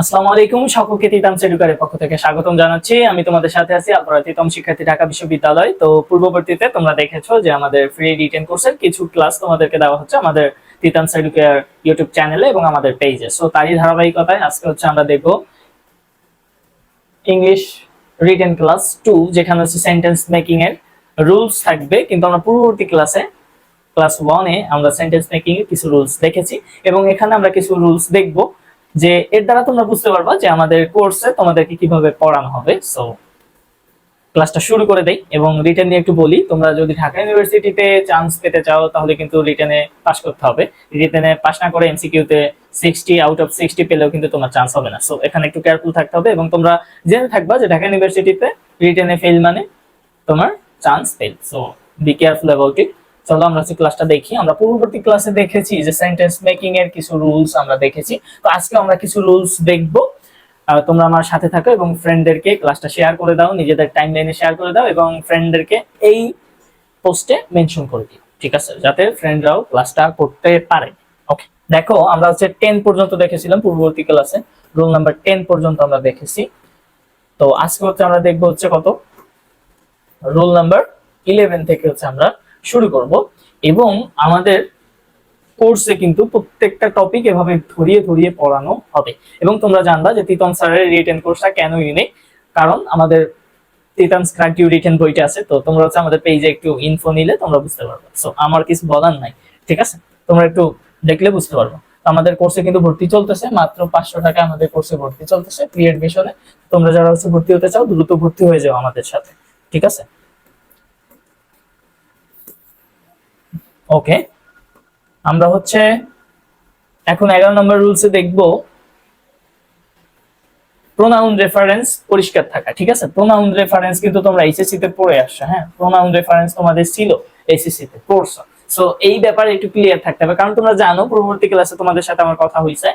আসসালামু আলাইকুম, সকলকে তিতাম সেডুকারের পক্ষ থেকে স্বাগতম জানাচ্ছি। আমি তোমাদের সাথে আছি আপনারা তিতম, শিক্ষার্থী, ঢাকা বিশ্ববিদ্যালয়। তো পূর্ববর্তীতে তোমরা দেখেছ যে আমাদের ফ্রি রিটেন কোর্সের কিছু ক্লাস তোমাদেরকে দেওয়া হচ্ছে আমাদের তিতাম সেডুকার ইউটিউব চ্যানেলে এবং আমাদের পেজে সো তারই ধারাবাহিকতায় আজকে হচ্ছে আমরা দেখব ইংলিশ রিটেন ক্লাস টু যেখানে হচ্ছে সেন্টেন্স মেকিং এর রুলস থাকবে। কিন্তু আমরা পূর্ববর্তী ক্লাসে ক্লাস ওয়ানে আমরা সেন্টেন্স মেকিং এর কিছু রুলস দেখেছি এবং এখানে আমরা কিছু রুলস দেখব। যে এর দ্বারা তোমরা বুঝতে পারবা যে আমাদের কোর্সে তোমাদেরকে কীভাবে পড়ানো হবে। সো ক্লাসটা শুরু করে দেই এবং রিটেন নিয়ে একটু বলি। তোমরা যদি ঢাকা ইউনিভার্সিটিতে চান্স পেতে চাও, তাহলে কিন্তু রিটেনে পাস করতে হবে। রিটেনে পাস না করে এমসিকিউতে সিক্সটি আউট অফ সিক্সটি পেলেও কিন্তু তোমার চান্স হবে না। সো এখানে একটু কেয়ারফুল থাকতে হবে এবং তোমরা জেনে থাকবা যে ঢাকা ইউনিভার্সিটিতে রিটেনে ফেল মানে তোমার chance fail so be careful about it চলো আমরা হচ্ছে ক্লাসটা দেখি, আমরা পূর্ববর্তী ক্লাসে দেখেছি যে সেন্টেন্স মেকিং এর কিছু রুলস আমরা দেখেছি। তো আজকে আমরা কিছু রুলস দেখব। তোমরা আমার সাথে থাকো এবং ফ্রেন্ডদেরকে ক্লাসটা শেয়ার করে দাও, নিজেদের টাইম লাইনে শেয়ার করে দাও এবং ফ্রেন্ডদেরকে এই পোস্টে মেনশন করে দিও, ঠিক আছে? যাতে ফ্রেন্ডরাও ক্লাসটা করতে পারে। ওকে দেখো, আমরা হচ্ছে টেন পর্যন্ত দেখেছিলাম পূর্ববর্তী ক্লাসে রোল নাম্বার টেন পর্যন্ত আমরা দেখেছি। তো আজকে হচ্ছে আমরা দেখব হচ্ছে কত? রোল নাম্বার ইলেভেন থেকে হচ্ছে আমরা শুরু করব। এবং আমাদের কোর্সে কিন্তু প্রত্যেকটা টপিক এভাবে ধরিয়ে ধরিয়ে পড়ানো হবে। এবং তোমরা জানবা যে তিতন স্যারের রিটেন কোর্সটা কেন ইউনিক কারণ আমাদের তিতান স্ক্রাটিউ রিটেন বইটা আছে, তো তোমরা হচ্ছে আমাদের পেজে একটু ইনফো নিলে তোমরা বুঝতে পারবে। সো আমার কিছু বলার নাই, ঠিক আছে? তোমরা একটু দেখলে বুঝতে পারব। আমাদের কোর্সে কিন্তু ভর্তি চলতেছে, মাত্র পাঁচশো টাকা আমাদের কোর্সে ভর্তি চলতেছে প্রি এডমিশনে তোমরা যারা হচ্ছে ভর্তি হতে চাও, দ্রুত ভর্তি হয়ে যাও আমাদের সাথে, ঠিক আছে? ওকে আমরা হচ্ছে এখন এগারো নম্বর রুলসে দেখব প্রোনাউন রেফারেন্স পরিষ্কার থাকা, ঠিক আছে? প্রোনাউন রেফারেন্স কিন্তু তোমরা এইচএসসি তে পড়ে আসছো হ্যাঁ? প্রোনাউন রেফারেন্স তোমাদের ছিল এইচএসসি তে, পড়ছো। সো এই ব্যাপারে একটু ক্লিয়ার থাকতে হবে, কারণ তোমরা জানো, পরবর্তী ক্লাসে তোমাদের সাথে আমার কথা হয়েছে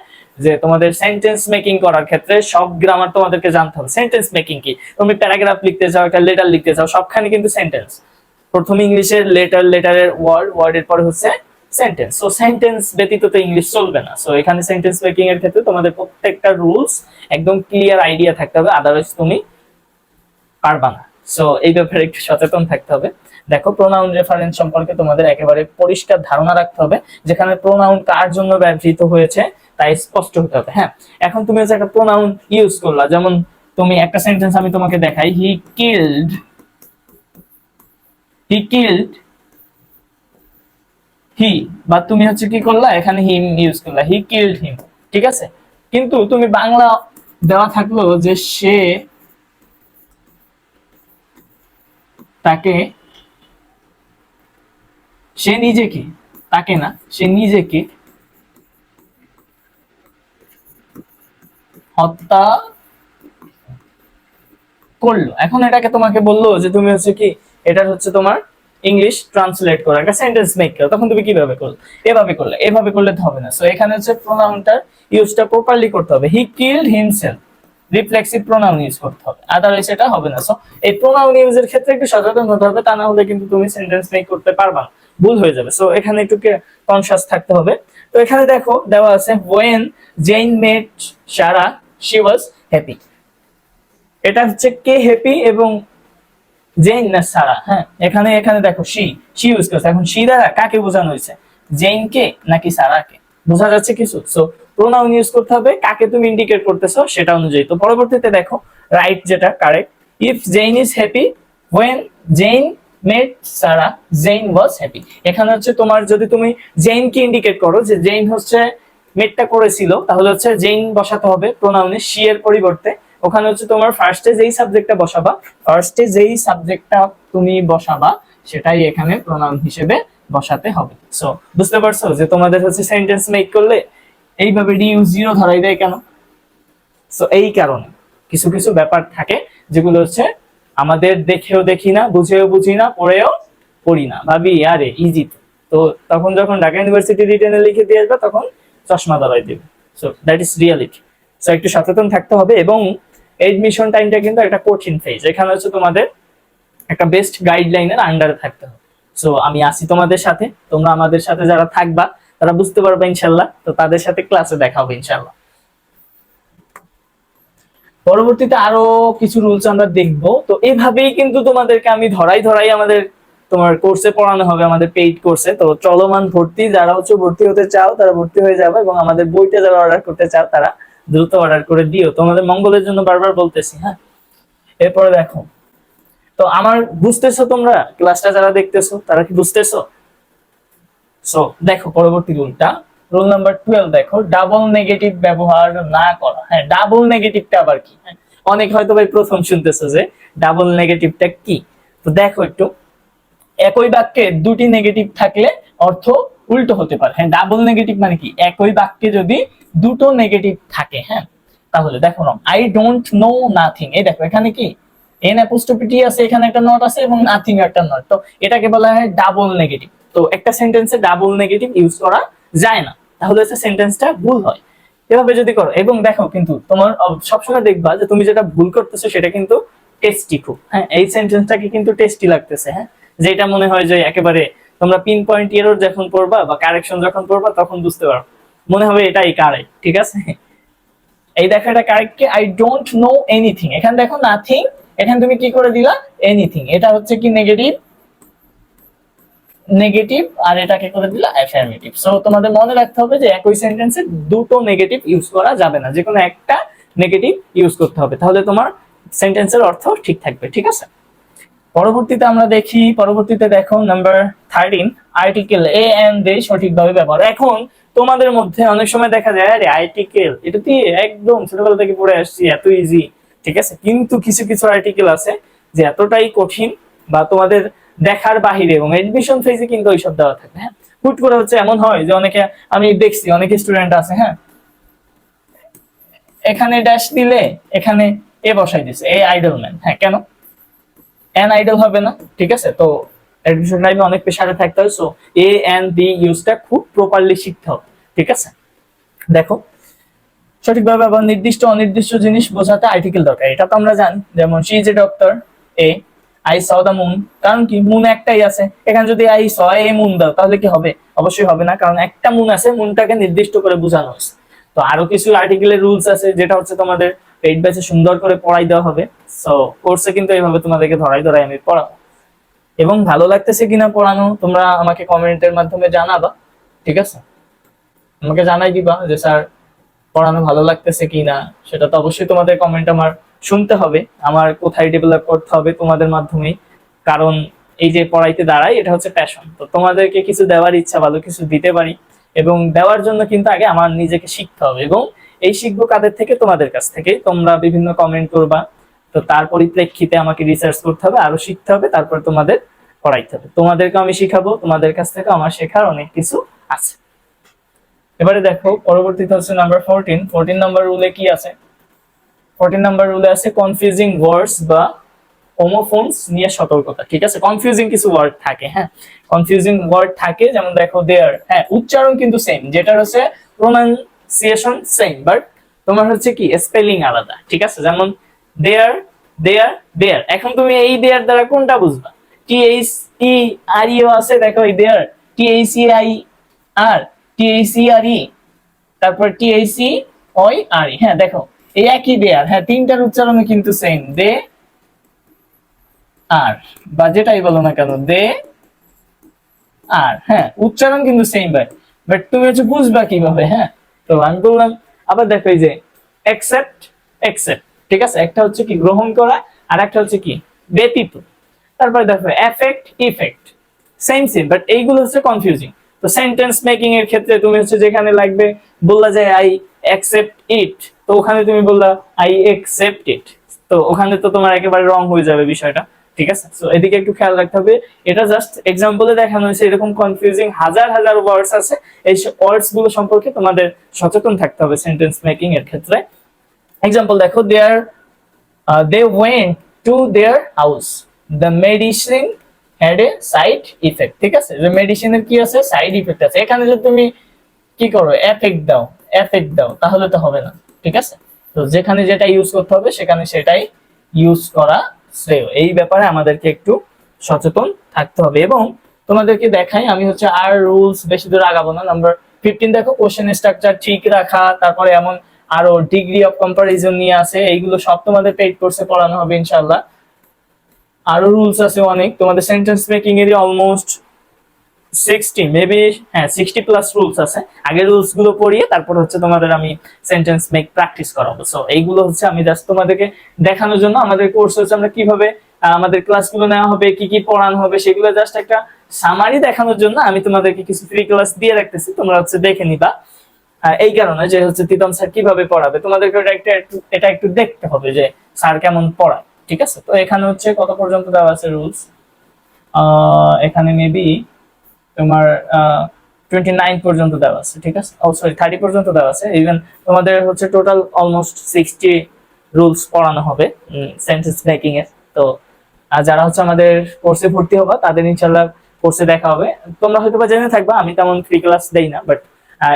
যে তোমাদের সেন্টেন্স মেকিং করার ক্ষেত্রে সব গ্রামার তোমাদেরকে জানতে হবে। সেন্টেন্স মেকিং কি? তুমি প্যারাগ্রাফ লিখতে চাও, একটা লেটার লিখতে চাও, সবখানে কিন্তু সেন্টেন্স প্রথম ইংলিশের লেটার লেটারের ওয়ার্ড ওয়ার্ডের পরে হচ্ছে সেন্টেন্স সো সেন্টেন্স ব্যতীত তো ইংলিশ চলবে না। সো এখানে সেন্টেন্স মেকিং এর ক্ষেত্রে তোমাদের প্রত্যেকটা রুলস একদম ক্লিয়ার আইডিয়া থাকতে হবে। আদারওয়াইজ তুমি পারবা না। সো এই ব্যাপারে একটু সচেতন থাকতে হবে। দেখো প্রোনাউন রেফারেন্স সম্পর্কে তোমাদের একেবারে পরিষ্কার ধারণা রাখতে হবে, যেখানে প্রোনাউন কার জন্য ব্যবহৃত হয়েছে তাই স্পষ্ট হতে হবে। হ্যাঁ এখন তুমি একটা প্রোনাউন ইউজ করলা। যেমন, তুমি একটা সেন্টেন্স আমি তোমাকে দেখাই। হি কিল্ড হি কিল্ড হি বা তুমি হচ্ছে কি করলা? এখানে হিম ইউজ করলা। হি কিল্ড হিম ঠিক আছে? কিন্তু তুমি বাংলা দেওয়া থাকল যে সে তাকে সে নিজেকে তাকে না, সে নিজেকে হত্যা করল। এখন এটাকে তোমাকে বলল যে তুমি হচ্ছে কি এটা হচ্ছে তোমার ইংলিশ ট্রান্সলেট করা, একটা সেন্টেন্স মেক করো। তখন তুমি কীভাবে করলে? এভাবে করলে। এভাবে করলে তো হবে না। সো এখানে হচ্ছে প্রোনাউনটার ইউজটা প্রপারলি করতে হবে। He killed himself reflexive pronoun use করতে হবে। আদারওয়াইজ এটা হবে না। সো এই প্রোনাউন ইউজের ক্ষেত্রে একটু সচেতন হতে হবে। তা না হলে কিন্তু তুমি সেন্টেন্স মেক করতে পারবা না। ভুল হয়ে যাবে। সো এখানে একটু কনসিয়াস থাকতে হবে। তো, এখানে দেখো, দেওয়া আছে when Jane met Sara she was happy এটা হচ্ছে কে হ্যাপি এবং জেইন না সারা হ্যাঁ? এখানে এখানে দেখো শি শি ইউজ করছে। এখন শি দ্বারা কাকে বোঝানো হয়েছে? জেইন কে নাকি সারাকে? বোঝা যাচ্ছে কিছু? সো প্রোনাউন ইউজ করতে হবে, কাকে তুমি ইন্ডিকেট করতেছো সেটা অনুযায়ী। তো পরবর্তীতে দেখো রাইট যেটা correct if Jane is happy when Jane made Sara, Jane was happy এখানে হচ্ছে তোমার, যদি তুমি জেইন কে ইন্ডিকেট করো যে জেইন হচ্ছে মেটটা করেছিল, তাহলে হচ্ছে জেইন বসাতে হবে প্রোনাউনে শি এর পরিবর্তে। ওখানে হচ্ছে তোমার ফার্স্টে যেই সাবজেক্টটা বসাবা ফার্স্টে যেই সাবজেক্টটা তুমি বসাবা, সেটাই এখানে প্রোনাউন হিসেবে বসাতে হবে। সো বুঝতে পারছ যে তোমাদের হচ্ছে সেন্টেন্স মেক করলে এইভাবে ডিউ জিরো ধরাই দেয় কেন? সো এই কারণে কিছু কিছু ব্যাপার থাকে যেগুলো হচ্ছে আমাদের দেখেও দেখি না, বুঝেও বুঝি না, পড়েও পড়ি না। ভাবি, আরে ইজি তো। তখন যখন ঢাকা ইউনিভার্সিটি রিটেনে লিখে দিয়ে আসবে, তখন চশমা দাঁড়াই দেবে। So that is reality so একটু সচেতন থাকতে হবে এবং এডমিশন টাইমটা কিন্তু একটা কঠিন ফেজ এখানে হচ্ছে তোমাদের একটা বেস্ট গাইডলাইনের আন্ডারে থাকতে হবে। সো আমি আসি তোমাদের সাথে, তোমরা আমাদের সাথে যারা থাকবা, তারা বুঝতে পারবে ইনশাল্লাহ। তো তাদের সাথে ক্লাসে দেখা হবে ইনশাল্লাহ। পরবর্তীতে আরও কিছু রুলস আমরা দেখব। তো এইভাবেই কিন্তু তোমাদেরকে আমি ধরাই ধরাই আমাদের তোমার কোর্সে পড়ানো হবে, আমাদের পেইড কোর্সে তো চলমান ভর্তি, যারা হচ্ছে ভর্তি হতে চাও, তারা ভর্তি হয়ে যাবে এবং আমাদের বইটা যারা অর্ডার করতে চাও, তারা দ্রুত অর্ডার করে দিও। তোমাদের মঙ্গলের জন্য বারবার বলতেছি হ্যাঁ? এরপরে দেখো। তো আমার বুঝতেছো তোমরা? ক্লাসটা যারা দেখতেছো তারা কি বুঝতেছো? সো দেখো পরবর্তী রুলটা রুল নাম্বার টুয়েলভ দেখো ডাবল নেগেটিভ ব্যবহার না করা। হ্যাঁ ডাবল নেগেটিভটা আবার কি? হ্যাঁ, অনেক হয়তো ভাই প্রথম শুনতেছো যে ডাবল নেগেটিভটা কি? তো দেখো একটু। একই বাক্যে দুটি নেগেটিভ থাকলে অর্থ উল্টো হতে পারে। হ্যাঁ ডাবল নেগেটিভ মানে কি? একই বাক্যে যদি দুটো নেগেটিভ থাকে হ্যাঁ? তাহলে দেখো না আই ডোন্ট নো নাথিং এই দেখো, এখানে কি? এন অ্যাপোস্ট্রোফি আছে, এখানে একটা নট আছে এবং নাথিং একটা নট তো এটাকে বলা হয় ডাবল নেগেটিভ তো একটা সেন্টেন্সে ডাবল নেগেটিভ ইউজ করা যায় না। তাহলে হচ্ছে সেন্টেন্সটা ভুল হয়। এভাবে যদি করো, এবং দেখো কিন্তু তোমার সবসময় দেখবা যে তুমি যেটা ভুল করতেছো সেটা কিন্তু টেস্টি খুব হ্যাঁ? এই সেন্টেন্সটাকে কিন্তু টেস্টি লাগতেছে হ্যাঁ? যেটা মনে হয় যে একেবারে তোমরা পিন পয়েন্ট এরর যখন পড়বা বা কারেকশন যখন পড়বা, তখন বুঝতে পারো। মনে হবে এটাই কারেক্ট ঠিক আছে? এই দেখো এটা কারেক্ট কি? আই ডোন্ট নো এনিথিং এখানে দেখো নাথিং এখানে তুমি কি করে দিলা? এনিথিং এটা হচ্ছে কি নেগেটিভ নেগেটিভ আর এটাকে করে দিলা অ্যাফার্মেটিভ সো তোমাদের মনে রাখতে হবে যে একই সেন্টেন্সে দুটো নেগেটিভ ইউজ করা যাবে না। যে কোনো একটা নেগেটিভ ইউজ করতে হবে। তাহলে তোমার সেন্টেন্সের অর্থ ঠিক থাকবে, ঠিক আছে? পরবর্তীতে আমরা দেখি, পরবর্তীতে দেখো number thirteen article a an the সঠিকভাবে ব্যবহার। এখন তোমাদের মধ্যে অনেক সময় দেখা যায়, আরে আর্টিকেল এটা দিয়ে একদম ছোটবেলা থেকে পড়ে আসছি, এত ইজি ঠিক আছে? কিন্তু কিছু কিছু আর্টিকেল আছে যে এতটাই কঠিন বা তোমাদের দেখার বাহিরে এবং এডমিশন ফেজে কিন্তু ওইসব দেওয়া থাকে হ্যাঁ? হুট করে হচ্ছে এমন হয় যে অনেকে, আমি দেখছি, অনেক স্টুডেন্ট আছে হ্যাঁ? এখানে ড্যাশ দিলে এখানে এ বসাই দিছে এ আইডল ম্যান হ্যাঁ কেন? এন আইডল হবে না, ঠিক আছে? তো অ্যাডমিশন টাইমে অনেক প্রেশারে থাকতে হয় সো এ এন বি ইউজটা খুব প্রপারলি শিখতে হবে, ঠিক আছে? দেখো, সঠিকভাবে আবার নির্দিষ্ট, অনির্দিষ্ট জিনিস বোঝাতে আর্টিকেল দরকার। এটা তো আমরা জানি, যেমন she is a doctor a I saw the moon কারণ কি? মুন একটাই আছে। এখানে যদি আই স এ মুন দাও, তাহলে কি হবে? অবশ্যই হবে না, কারণ একটা মুন আছে মুনটাকে নির্দিষ্ট করে বোঝানো হয়েছে তো আরও কিছু আর্টিকেলের রুলস আছে, যেটা হচ্ছে তোমাদের পেইড ব্যাচে সুন্দর করে পড়াই দেওয়া হবে। সো কোর্সে কিন্তু এইভাবে তোমাদেরকে ধরাই ধরাই আমি পড়াবো। এবং ভালো লাগতেছে কিনা পড়ানো, তোমরা আমাকে কমেন্টের মাধ্যমে জানাবা, ঠিক আছে? আমাকে জানাই দিবা যে, স্যার, পড়ানো ভালো লাগতেছে কিনা? সেটা তো অবশ্যই তোমাদের কমেন্ট আমার শুনতে হবে। আমার কোথায় ডেভেলপ করতে হবে তোমাদের মাধ্যমেই। কারণ এই যে পড়াইতে দাঁড়াই, এটা হচ্ছে প্যাশন তো তোমাদেরকে কিছু দেওয়ার ইচ্ছা, ভালো কিছু দিতে পারি। এবং দেওয়ার জন্য কিন্তু আগে আমার নিজেকে শিখতে হবে। এবং এই শিখব কাদের থেকে? তোমাদের কাছ থেকে তোমরা বিভিন্ন কমেন্ট করবা। তো তার পরিপ্রেক্ষিতে আমাকে রিসার্চ করতে হবে, আরও শিখতে হবে, তারপর তোমাদের পড়াইতে হবে। তোমাদেরকে আমি শিখাবো, তোমাদের কাছ থেকে আমার শেখার অনেক কিছু আছে। এবারে দেখো পরবর্তীতে হচ্ছে নাম্বার ফোরটিন ফোরটিন নাম্বার রুলে কি আছে? ফোরটিন নাম্বার রুলে আছে কনফিউজিং ওয়ার্ডস বা হোমোফোনস নিয়ে সতর্কতা। ঠিক আছে? কনফিউজিং কিছু ওয়ার্ড থাকে হ্যাঁ? কনফিউজিং ওয়ার্ড থাকে, যেমন দেখো দেয়ার হ্যাঁ উচ্চারণ কিন্তু সেম যেটা হচ্ছে প্রোনাউন্সিয়েশন সেম বাট তোমার হচ্ছে কি স্পেলিং আলাদা, ঠিক আছে? যেমন দেয়ার দেয়ার দেয়ার এখন তুমি এই দেয়ার দ্বারা কোনটা বুঝবা? টি এইচ ই আর ইও আছে, দেখো এই there T H E I R T H E R E তারপর টি এইচ ই ওই আর ই হ্যাঁ দেখো, এই একই দেয়ার হ্যাঁ তিনটার উচ্চারণে কিন্তু সেম দে আর বা যেটাই বলো না কেন দে আর হ্যাঁ উচ্চারণ কিন্তু সেম ভাই বাট তুমি হচ্ছে বুঝবা কীভাবে হ্যাঁ? তো আমি বললাম আবার দেখো এই যে অ্যাকসেপ্ট অ্যাকসেপ্ট ঠিক আছে? একটা হচ্ছে কি গ্রহণ করা আর একটা হচ্ছে কি ব্যতীত। তারপরে দেখো affect effect same same but এইগুলো হচ্ছে কনফিউজিং তো সেন্টেন্স মেকিং এর ক্ষেত্রে তুমি হচ্ছে যেখানে লাগবে, বললা যে আই অ্যাকসেপ্ট ইট তো ওখানে তুমি বললা আই অ্যাকসেপ্ট ইট তো ওখানে তো তোমার একেবারে রং হয়ে যাবে বিষয়টা। ঠিক আছে? তো এদিকে একটু খেয়াল রাখতে হবে। এটা জাস্ট এক্সাম্পলে দেখানো হয়েছে, এরকম কনফিউজিং হাজার হাজার ওয়ার্ডস আছে। এই ওয়ার্ডসগুলো সম্পর্কে তোমাদের সচেতন থাকতে হবে সেন্টেন্স মেকিং এর ক্ষেত্রে। এক্সাম্পল দেখো there they went to their house the medicine had a side effect ঠিক আছে? যে মেডিসিনের কি আছে? সাইড ইফেক্ট আছে। এখানে যদি তুমি কি করো? এফেক্ট দাও এফেক্ট দাও, তাহলে তো হবে না, ঠিক আছে? তো যেখানে যেটা ইউজ করতে হবে, সেখানে সেটাই ইউজ করা শ্রেয় এই ব্যাপারে আমাদেরকে একটু সচেতন থাকতে হবে এবং তোমাদেরকে দেখাই, আমি হচ্ছে আর রুলস বেশি দূর আগাবো না। নাম্বার ফিফটিন দেখো কোশ্চেন স্ট্রাকচার ঠিক রাখা, তারপরে এমন আরও ডিগ্রি অফ কম্পারিজন নিয়ে আছে, এইগুলো সব তোমাদের পেইড কোর্সে পড়ানো হবে ইনশাল্লাহ আরও রুলস আছে অনেক, তোমাদের সেন্টেন্স মেকিং এর অলমোস্ট সিক্সটি মেবি হ্যাঁ সিক্সটি প্লাস রুলস আছে। আগে রুলসগুলো পড়িয়ে তারপর হচ্ছে তোমাদের আমি সেন্টেন্স মেক প্র্যাকটিস করাবো। সো এইগুলো হচ্ছে আমি জাস্ট তোমাদেরকে দেখানোর জন্য। আমাদের কোর্স হচ্ছে আমরা কীভাবে আমাদের ক্লাসগুলো নেওয়া হবে, কি কি পড়ানো হবে, সেগুলো জাস্ট একটা সামারি দেখানোর জন্য আমি তোমাদেরকে কিছু ফ্রি ক্লাস দিয়ে রাখতেছি। তোমরা হচ্ছে দেখে নিবা। এই কারণে যে হচ্ছে তিতম স্যার কীভাবে পড়াবে, তোমাদেরকে একটু- এটা একটু দেখতে হবে যে স্যার কেমন পড়ায়। ঠিক আছে? তো এখানে হচ্ছে কত পর্যন্ত দেওয়া আছে রুলস এখানে মেবি তোমার টোয়েন্টি নাইন পর্যন্ত দেওয়া আছে, ঠিক আছে? ও সরি থার্টি পর্যন্ত দেওয়া আছে। ইভেন তোমাদের হচ্ছে টোটাল অলমোস্ট সিক্সটি রুলস পড়ানো হবে সেন্টেন্স মেকিং এর তো যারা হচ্ছে আমাদের কোর্সে ভর্তি হবা, তাদের ইনশাল্লাহ কোর্সে দেখা হবে। তোমরা হয়তো বা জেনে থাকবা, আমি তেমন ফ্রি ক্লাস দেই না বাট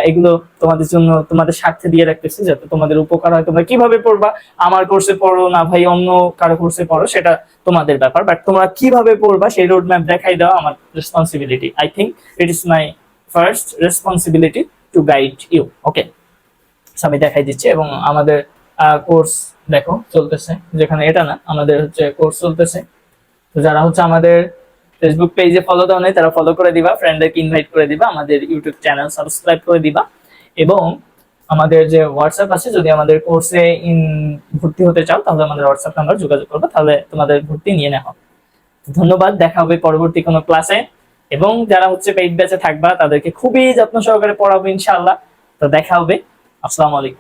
এগুলো তোমাদের জন্য তোমাদের স্বার্থে দিয়ে রাখতেছি যাতে তোমাদের উপকার হয়। তোমরা কীভাবে পড়বা? আমার কোর্সে পড়ো না ভাই, অন্য কারও কোর্সে পড়ো, সেটা তোমাদের ব্যাপার। বাট তোমরা কীভাবে পড়বা সেই রোড ম্যাপ দেখাই দেওয়া আমার responsibility I think it is my first responsibility to guide you okay আমি দেখাই দিচ্ছি এবং আমাদের কোর্স দেখো, চলতেছে। যেখানে এটা না, আমাদের হচ্ছে কোর্স চলতেছে। যারা হচ্ছে আমাদের ফেসবুক পেজে ফলো দাও নাই, তারা ফলো করে দিবা ফ্রেন্ডদেরকে ইনভাইট করে দিবা, আমাদের ইউটিউব চ্যানেল সাবস্ক্রাইব করে দিবা। এবং আমাদের যে হোয়াটসঅ্যাপ আছে, যদি আমাদের কোর্সে ইন ভর্তি হতে চাও, তাহলে আমাদের হোয়াটসঅ্যাপ নাম্বার যোগাযোগ করবে, তাহলে তোমাদের ভর্তি নিয়ে নেওয়া ধন্যবাদ, দেখা হবে পরবর্তী কোনো ক্লাসে এবং যারা হচ্ছে পেইড ব্যাচে থাকবা, তাদেরকে খুবই যত্ন সহকারে পড়াবো, ইনশাআল্লাহ। তো দেখা হবে, আসসালামু আলাইকুম।